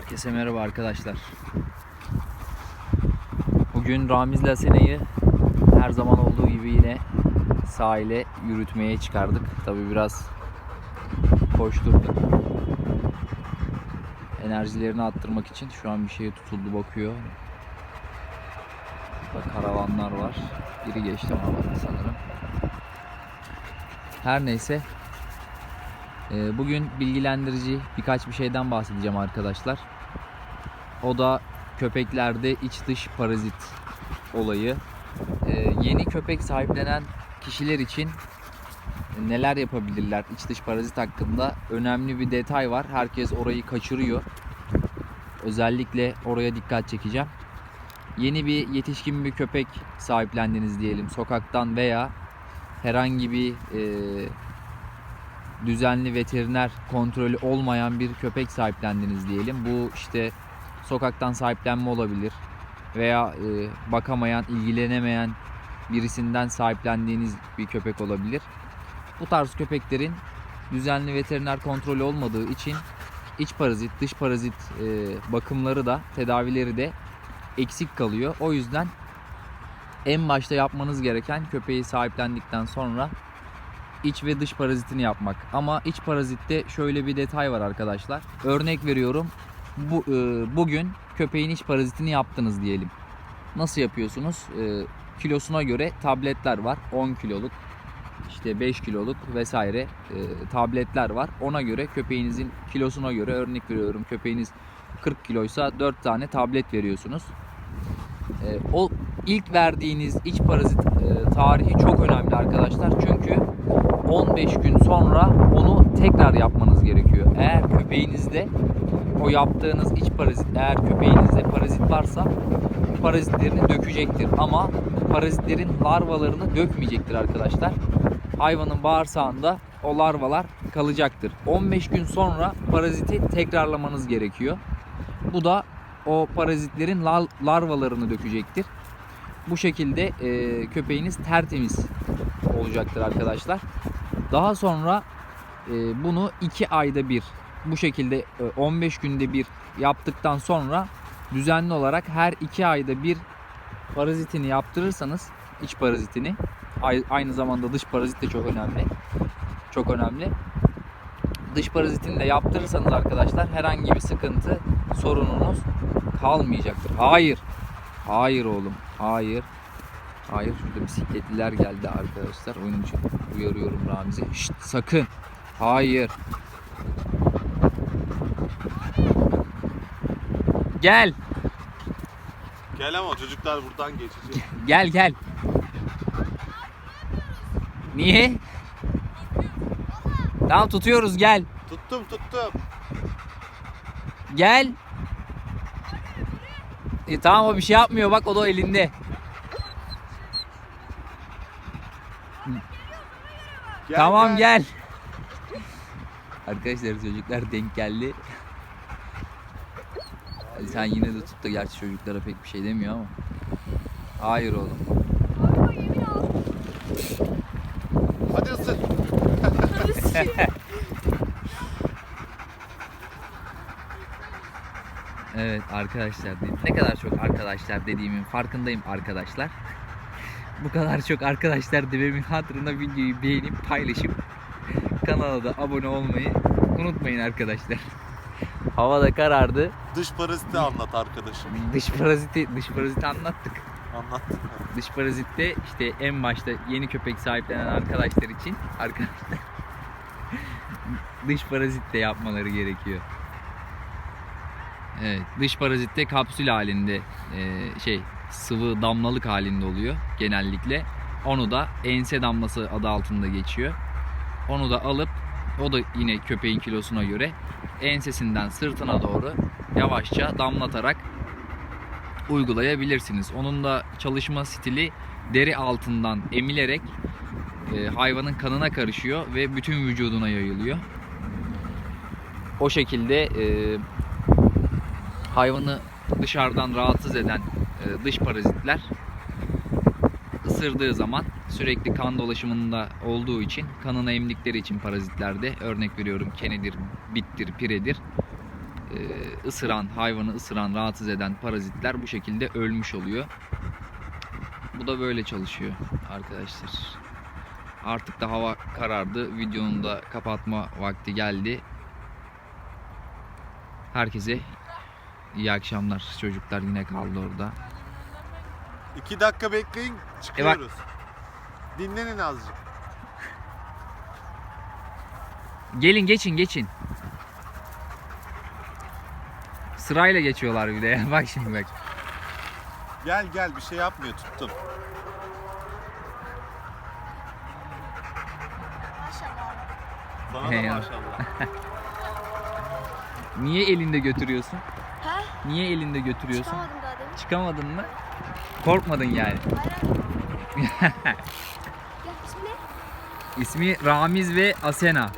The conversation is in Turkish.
Herkese merhaba arkadaşlar. Bugün Ramiz'le Asena'yı her zaman olduğu gibi yine sahile yürütmeye çıkardık. Tabi biraz koşturduk. Enerjilerini arttırmak için şu an bir şeye tutuldu bakıyor. Burada karavanlar var. Biri geçti ama sanırım. Her neyse Bugün bilgilendirici birkaç bir şeyden bahsedeceğim arkadaşlar. O da köpeklerde iç dış parazit olayı. Ee, Yeni köpek sahiplenen kişiler için neler yapabilirler iç dış parazit hakkında önemli bir detay var. Herkes orayı kaçırıyor. Özellikle oraya dikkat çekeceğim. Yeni bir yetişkin bir köpek sahiplendiniz diyelim sokaktan veya herhangi bir e, düzenli veteriner kontrolü olmayan bir köpek sahiplendiniz diyelim. Bu işte sokaktan sahiplenme olabilir veya e, bakamayan, ilgilenemeyen birisinden sahiplendiğiniz bir köpek olabilir. Bu tarz köpeklerin düzenli veteriner kontrolü olmadığı için iç parazit, dış parazit e, bakımları da, tedavileri de eksik kalıyor. O yüzden en başta yapmanız gereken köpeği sahiplendikten sonra iç ve dış parazitini yapmak. Ama iç parazitte şöyle bir detay var arkadaşlar. Örnek veriyorum. Bu e, bugün köpeğin iç parazitini yaptınız diyelim. Nasıl yapıyorsunuz? E, kilosuna göre tabletler var. 10 kiloluk, işte 5 kiloluk vesaire e, tabletler var. Ona göre köpeğinizin kilosuna göre örnek veriyorum. Köpeğiniz 40 kiloysa 4 tane tablet veriyorsunuz. E, o ilk verdiğiniz iç parazit e, tarihi çok önemli arkadaşlar. Çünkü 15 gün sonra onu tekrar yapmanız gerekiyor. Eğer köpeğinizde o yaptığınız iç parazit eğer köpeğinizde parazit varsa parazitlerini dökecektir ama parazitlerin larvalarını dökmeyecektir arkadaşlar. Hayvanın bağırsağında o larvalar kalacaktır. 15 gün sonra paraziti tekrarlamanız gerekiyor. Bu da o parazitlerin lar- larvalarını dökecektir. Bu şekilde e, köpeğiniz tertemiz olacaktır arkadaşlar. Daha sonra e, bunu 2 ayda bir bu şekilde e, 15 günde bir yaptıktan sonra düzenli olarak her 2 ayda bir parazitini yaptırırsanız iç parazitini ay- aynı zamanda dış parazit de çok önemli. Çok önemli. Dış parazitini de yaptırırsanız arkadaşlar herhangi bir sıkıntı, sorununuz kalmayacaktır. Hayır. Hayır oğlum. Hayır. Hayır şurada bisikletliler geldi arkadaşlar. Onun için uyarıyorum Ramiz'i. Şşt sakın. Hayır. Gel. Gel ama çocuklar buradan geçecek. Gel gel. Niye? Tamam tutuyoruz gel. tuttum tuttum. Gel. E, tamam o bir şey yapmıyor bak o da elinde. Gel, tamam gel. Arkadaşlar çocuklar denk geldi. Hadi sen yine de tut da gerçi çocuklara pek bir şey demiyor ama. Hayır oğlum. Hadi ısır. Evet arkadaşlar ne kadar çok arkadaşlar dediğimin farkındayım arkadaşlar. Bu kadar çok arkadaşlar dememin hatırına videoyu beğenip paylaşıp kanala da abone olmayı unutmayın arkadaşlar. Hava da karardı. Dış paraziti anlat arkadaşım. Dış paraziti dış paraziti anlattık. Anlat. Dış parazitte işte en başta yeni köpek sahiplenen arkadaşlar için arkadaşlar dış parazit de yapmaları gerekiyor. Evet, dış parazitte kapsül halinde e, şey sıvı damlalık halinde oluyor genellikle. Onu da ense damlası adı altında geçiyor. Onu da alıp o da yine köpeğin kilosuna göre ensesinden sırtına doğru yavaşça damlatarak uygulayabilirsiniz. Onun da çalışma stili deri altından emilerek e, hayvanın kanına karışıyor ve bütün vücuduna yayılıyor. O şekilde e, hayvanı dışarıdan rahatsız eden dış parazitler ısırdığı zaman sürekli kan dolaşımında olduğu için kanına emdikleri için parazitlerde örnek veriyorum kenedir, bittir, piredir e, ısıran, hayvanı ısıran, rahatsız eden parazitler bu şekilde ölmüş oluyor. Bu da böyle çalışıyor arkadaşlar. Artık da hava karardı. Videonun da kapatma vakti geldi. Herkese iyi akşamlar. Çocuklar yine kaldı orada. İki dakika bekleyin çıkıyoruz. Dinlenin azıcık. Gelin geçin geçin. Sırayla geçiyorlar bir de. bak şimdi bak. Gel gel bir şey yapmıyor tuttum. Maşallah. Sana da Eyvallah. maşallah. Niye elinde götürüyorsun? Ha? Niye elinde götürüyorsun? Çıkamadım daha demin. Çıkamadın mı? Korkmadın yani. Hayır. Gel ismi ne? İsmi Ramiz ve Asena.